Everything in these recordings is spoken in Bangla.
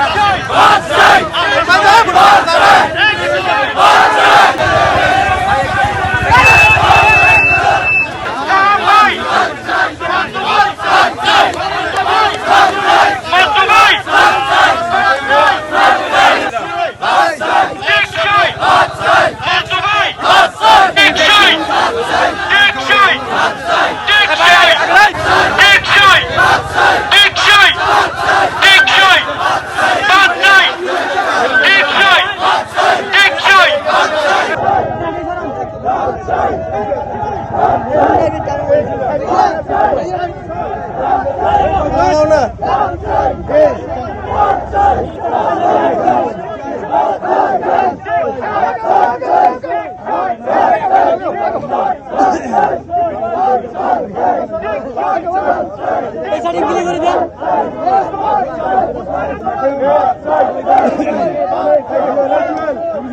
Let's go! করে দেন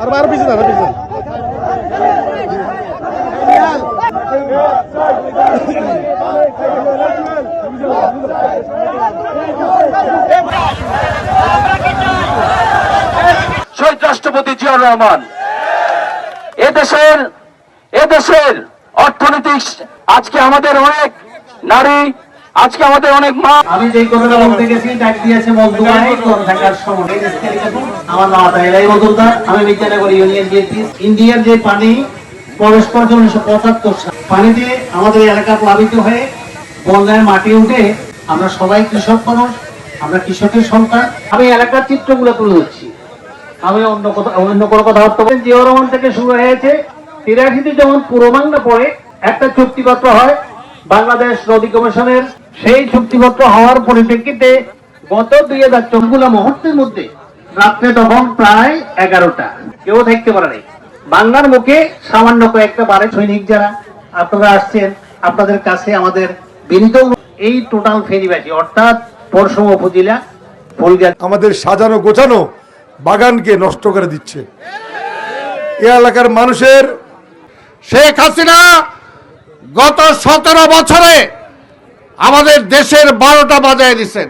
আর আর পিছনে আর পিছনে শহীদ রাষ্ট্রপতি জিয়াউর রহমান, এদেশের এদেশের অর্থনৈতিক আজকে আমাদের অনেক নারী আজকে আমাদের অনেক মা আমি যে কথাটা বলতে গেছি ডাক দিয়েছে মজদুরাই কোন থাকার সময়। আমার নাম তাইলাই মজুমদার। আমি বিদ্যানগর ইউনিয়ন বিএনপি ইন্ডিয়ার যে পানি প্রবেশ করেছে উনিশশো পঁচাত্তর সাল পানিতে আমাদের এলাকা প্লাবিত হয়ে বন্যায় মাটি উঠে আমরা সবাই কৃষক মানুষ আমরা কৃষকের সন্তান। আমি এলাকার চিত্রগুলো তুলে ধরছি। আমি অন্য কথা অন্য কোনো কথা বলতে পারি জিয়া রহমান থেকে শুরু হয়েছে। তিরাশিতে যেমন পুরো বাংলা পড়ে একটা চুক্তিপত্র হয় বাংলাদেশ নদী কমিশনের সেই চুক্তিপত্র হওয়ার পরিপ্রেক্ষিতে গত দুই হাজার চোখগুলা মুহূর্তের মধ্যে রাত্রে তখন প্রায় এগারোটা। কেউ থাকতে পারে নাই। বাংলার মুখে সামান্য কয়েকটা বারে সৈনিক যারা, আপনারা আসছেন, আপনাদের কাছে আমাদের বিনীত এই টোটাল ফেরিবাসী অর্থাৎ পরশুম উপজেলা আমাদের সাজানো গোছানো বাগানকে নষ্ট করে দিচ্ছে। এ এলাকার মানুষের শেখ হাসিনা গত সতেরো বছরে আমাদের দেশের বারোটা বাজায় দিচ্ছেন।